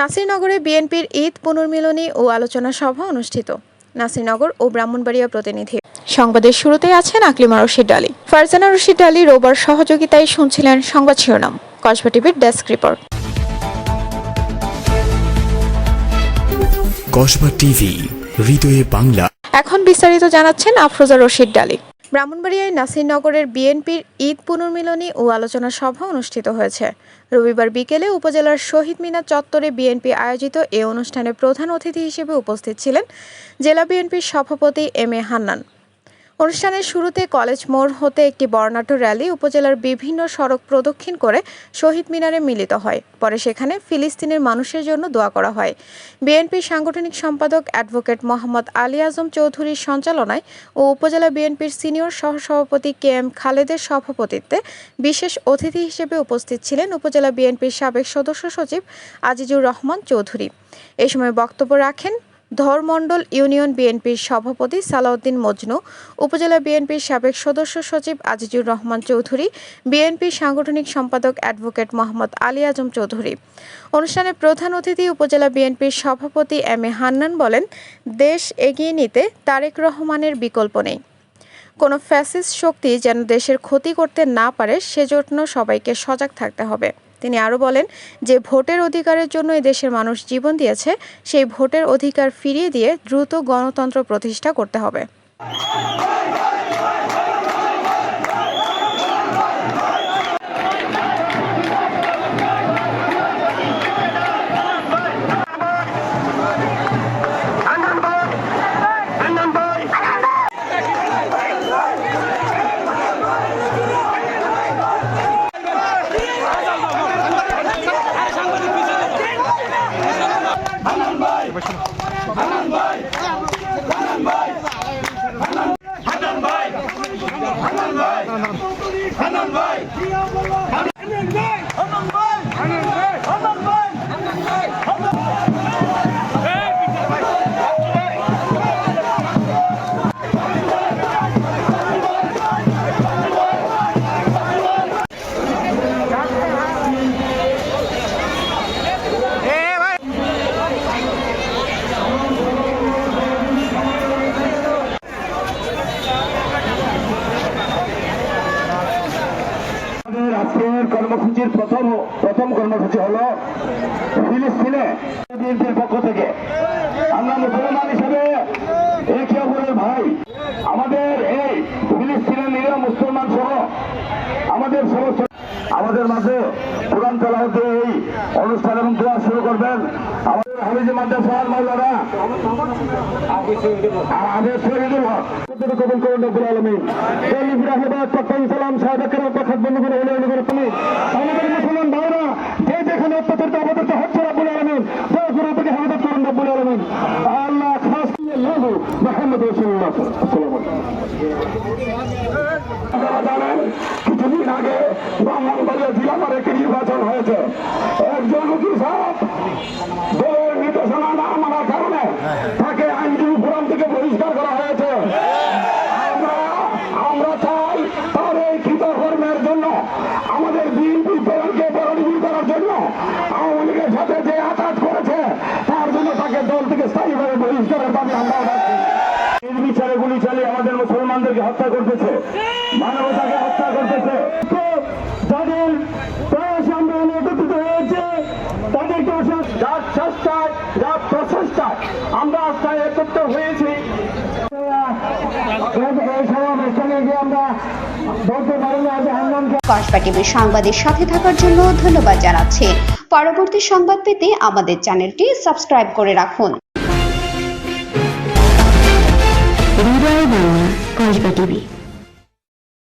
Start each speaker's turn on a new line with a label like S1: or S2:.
S1: নাসিরনগরে বিএনপির ঈদ পুনর্মিলনী ও আলোচনা সভা অনুষ্ঠিত। নাসিরনগর ও ব্রাহ্মণবাড়িয়া প্রতিনিধি। সংবাদের শুরুতে আছেন আকলিমা রশিদ আলী। ফারজানা রশিদ আলী রোবার সহযোগিতায় শুনছিলেন সংবাদ শিরোনাম। কসবা টিভির ডেস্ক রিপোর্ট।
S2: কসবা টিভি হৃদয়ে বাংলা।
S1: এখন বিস্তারিত জানাচ্ছেন আফরোজা রশিদ ডালি ব্রাহ্মণবাড়িয়ায় নাসিরনগরের বিএনপির ঈদ পুনর্মিলনী ও আলোচনা সভা অনুষ্ঠিত হয়েছে। রবিবার বিকেলে উপজেলার শহীদ মিনার চত্বরে বিএনপি আয়োজিত এ অনুষ্ঠানে প্রধান অতিথি হিসেবে উপস্থিত ছিলেন জেলা বিএনপির সভাপতি এম এ হান্নান। অনুষ্ঠানের শুরুতে কলেজ মোড় হতে একটি বর্ণাঢ্য র্যালি উপজেলার বিভিন্ন সড়ক প্রদক্ষিণ করে শহীদ মিনারে মিলিত হয়। পরে সেখানে ফিলিস্তিনের মানুষের জন্য দোয়া করা হয়। বিএনপির সাংগঠনিক সম্পাদক অ্যাডভোকেট মোহাম্মদ আলী আজম চৌধুরীর সঞ্চালনায় ও উপজেলা বিএনপির সিনিয়র সহসভাপতি কে এম খালেদের সভাপতিত্বে বিশেষ অতিথি হিসেবে উপস্থিত ছিলেন উপজেলা বিএনপির সাবেক সদস্য সচিব আজিজুর রহমান চৌধুরী। এ সময় বক্তব্য রাখেন ধরমণ্ডল ইউনিয়ন বিএনপির সভাপতি সালাউদ্দিন মজনু, উপজেলা বিএনপির সাবেক সদস্য সচিব আজিজুর রহমান চৌধুরী বিএনপির সাংগঠনিক সম্পাদক অ্যাডভোকেট মোহাম্মদ আলী আজম চৌধুরী। অনুষ্ঠানে প্রধান অতিথি উপজেলা বিএনপির সভাপতি এম এ হান্নান বলেন, দেশ এগিয়ে নিতে তারেক রহমানের বিকল্প নেই। কোনো ফ্যাসিস্ট শক্তি যেন দেশের ক্ষতি করতে না পারে, সেজন্য সবাইকে সজাগ থাকতে হবে। তিনি আরও বলেন যে ভোটের অধিকারের জন্য এই দেশের মানুষ জীবন দিয়েছে, সেই ভোটের অধিকার ফিরিয়ে দিয়ে দ্রুত গণতন্ত্র প্রতিষ্ঠা করতে হবে।
S3: আমাদের কর্মসূচির প্রথম প্রথম কর্মসূচি হলো ফিলিস্তিনে বিএনপির পক্ষ থেকে। আমরা মুসলমান হিসেবে একে অপরের ভাই। আমাদের এই ফিলিস্তিনের নিরীহ মুসলমান সহ আমাদের সমস্ত আমাদের মাঝে কোরআন হতে এই অনুষ্ঠান এবং দোয়া শুরু করবেন। আমাদের হাবিজি মাদ্রাসার মাওলানা আমাদের শহীদুল হক। কবুল করুন, রব্বুল আলামিন। দলিব রাহবাত পাকিস্তান সালাম সাহাবাকের পাখাত বন্ধ করে হলে করে তুমি আমাদের মুসলমান ভাইরা যে যেখানে অত্যাচারিত অবদত্ত হচ্ছে, রব্বুল আলামিন। দয়া করে থেকে হেফাজত করুন আমাদের বিএনপি পরাজিত করার জন্য আওয়ামী লীগের যে আঘাত করেছে, তার জন্য তাকে দল থেকে স্থায়ীভাবে বহিষ্কারের দাবি আমরা নির্বিচারে গুলি চালিয়ে আমাদের মুসলমানদেরকে হত্যা করতেছে। মানবতাকে হত্যা করতেছে তো যাদের প্রয়াসে আমরা তাদেরকে যার চেষ্টায় যার প্রচেষ্টায় আমরা আজকে একত্র হয়েছি।
S4: কসবা টিভির সংবাদের সাথে থাকার জন্য ধন্যবাদ জানাচ্ছি। পরবর্তী সংবাদ পেতে আমাদের চ্যানেলটি সাবস্ক্রাইব করে রাখুন।
S5: কসবা টিভি